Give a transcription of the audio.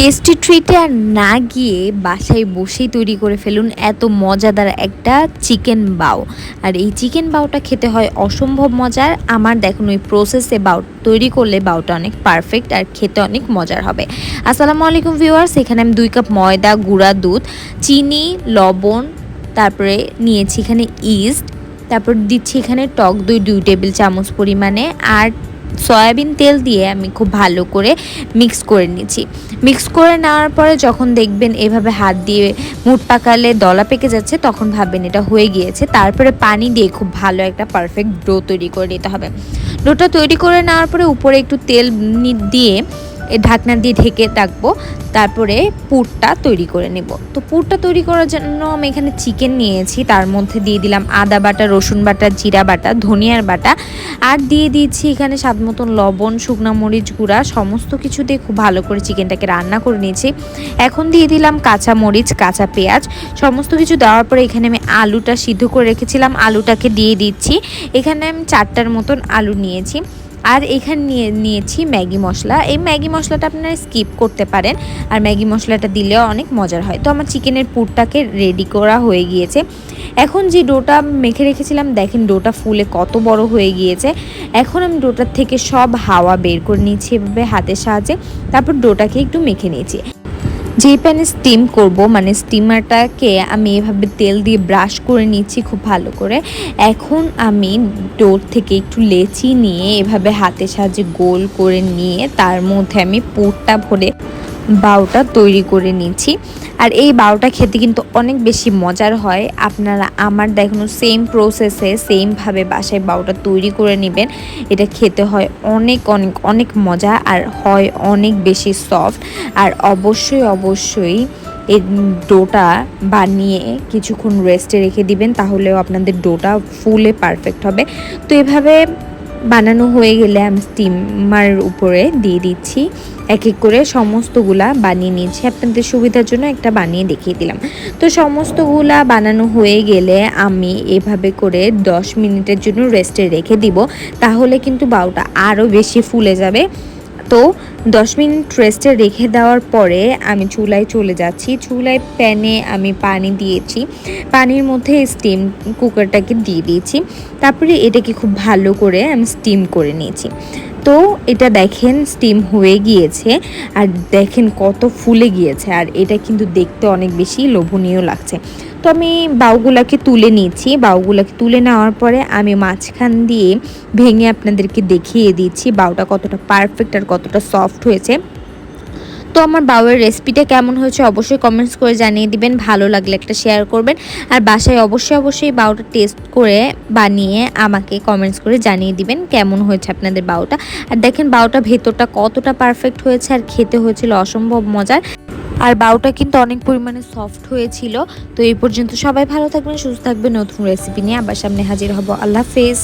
Tasty ট্রিটে আর না গিয়ে বাসায় বসেই তৈরি করে ফেলুন এত মজাদার একটা চিকেন বাও। আর এই চিকেন বাওটা খেতে হয় অসম্ভব মজার। আমার দেখুন ওই প্রসেসে বাউ তৈরি করলে বাউটা অনেক পারফেক্ট আর খেতে অনেক মজার হবে। আসসালামু আলাইকুম ভিউয়ার্স এখানে আমি দুই কাপ ময়দা, গুঁড়া দুধ, চিনি, লবণ, তারপরে নিয়েছি এখানে ইস্ট তারপর দিচ্ছি এখানে টক দই দুই টেবিল চামচ পরিমাণে, আর সয়াবিন তেল দিয়ে আমি খুব ভালো করে মিক্স করে নিয়েছি। মিক্স করে নেওয়ার পরে যখন দেখবেন এভাবে হাত দিয়ে মুট পাকালে দলা পেকে যাচ্ছে, তখন ভাববেন এটা হয়ে গিয়েছে। তারপরে পানি দিয়ে খুব ভালো একটা পারফেক্ট ডো তৈরি করে নিতে হবে। ডোটা তৈরি করে নেওয়ার পরে উপরে একটু তেল দিয়ে ঢাকনা দিয়ে ঢেকে রাখব, তারপরে পুরটা তৈরি করে নেব। তো পুরটা তৈরি করার জন্য আমি এখানে চিকেন নিয়েছি, তার মধ্যে দিয়ে দিলাম আদা বাটা, রসুন বাটা, জিরা বাটা, ধনিয়ার বাটা, আর দিয়ে দিচ্ছি এখানে স্বাদ মতন লবণ, শুকনো মরিচ গুঁড়া, সমস্ত কিছু দিয়ে খুব ভালো করে চিকেনটাকে রান্না করে নিয়েছি। এখন দিয়ে দিলাম কাঁচা মরিচ, কাঁচা পেঁয়াজ, সমস্ত কিছু দেওয়ার পরে এখানে আমি আলুটা সিদ্ধ করে রেখেছিলাম, আলুটাকে দিয়ে দিচ্ছি। এখানে আমি চারটার মতন আলু নিয়েছি। আর এখানে নিয়ে, নিয়েছি ম্যাগি মশলা। এই ম্যাগি মশলাটা আপনারা স্কিপ করতে পারেন। আর ম্যাগি মশলাটা দিলেও অনেক মজার হয়। তো আমার চিকেনের পুরটাকে রেডি করা হয়ে গিয়েছে। এখন যে ডোটা মেখে রেখেছিলাম, দেখেন ডোটা ফুলে কত বড় হয়ে গিয়েছে। এখন আমি ডোটার থেকে সব হাওয়া বের করে নিয়েছি এভাবে হাতের সাহায্যে। তারপর ডোটাকে একটু মেখে নিয়েছি। যেই প্যানে স্টিম করব মানে স্টিমারটাকে আমি এভাবে তেল দিয়ে ব্রাশ করে নিচ্ছি খুব ভালো করে। এখন আমি ডোর থেকে একটু লেচি নিয়ে এভাবে হাতের সাহায্যে গোল করে নিয়ে তার মধ্যে আমি পুরটা ভরে বাউটা তৈরি করে নিয়েছি। আর এই বাউটা খেতে কিন্তু অনেক বেশি মজার হয়। আপনারা আমার দেখানো সেম প্রসেসে সেমভাবে বাসায় বাউটা তৈরি করে নেবেন। এটা খেতে হয় অনেক অনেক অনেক মজা আর হয় অনেক বেশি সফট আর অবশ্যই অবশ্যই এই ডোটা বানিয়ে কিছুক্ষণ রেস্টে রেখে দিবেন, তাহলেও আপনাদের ডোটা ফুলে পারফেক্ট হবে। তো এভাবে বানানো হয়ে গেলে আমি স্টিমার উপরে দিয়ে দিচ্ছি। এক এক করে সমস্তগুলা বানিয়ে নিয়েছি। আপনাদের সুবিধার জন্য একটা বানিয়ে দেখিয়ে দিলাম। তো সমস্তগুলা বানানো হয়ে গেলে আমি এভাবে করে 10 মিনিটের জন্য রেস্টে রেখে দিব। তাহলে কিন্তু বাউটা আরও বেশি ফুলে যাবে। তো 10 মিনিট রেস্টে রেখে দেওয়ার পরে আমি চুলায় চলে যাচ্ছি। চুলায় প্যানে আমি পানি দিয়েছি। পানির মধ্যে স্টিম কুকারটাকে দিয়ে দিয়েছি। তারপরে এটাকে খুব ভালো করে আমি স্টিম করে নিয়েছি। তো এটা দেখেন স্টিম হয়ে গিয়েছে আর দেখেন কত ফুলে গিয়েছে আর এটা কিন্তু দেখতে অনেক বেশি লোভনীয় লাগছে। তো আমি বাউগুলাকে তুলে নিয়েছি। বাউগুলাকে তুলে নেওয়ার পরে আমি মাঝখান দিয়ে ভেঙে আপনাদেরকে দেখিয়ে দিচ্ছি বাউটা কতটা পারফেক্ট আর কতটা সফট হয়েছে। তো আমার বাউয়ের রেসিপিটা কেমন হয়েছে অবশ্যই কমেন্টস করে জানিয়ে দিবেন, ভালো লাগলে একটা শেয়ার করবেন। আর বাসায় অবশ্যই অবশ্যই বাউটা টেস্ট করে বানিয়ে আমাকে কমেন্টস করে জানিয়ে দিবেন কেমন হয়েছে আপনাদের বাউটা। আর দেখেন বাউটা ভেতরটা কতটা পারফেক্ট হয়েছে আর খেতে হয়েছিল অসম্ভব মজার। আর বাউটা কিন্তু অনেক পরিমাণে সফট হয়েছিল। তো এই পর্যন্ত সবাই ভালো থাকবেন, সুস্থ থাকবেন। নতুন রেসিপি নিয়ে আবার সামনে হাজির হব। আল্লাহ হাফেজ।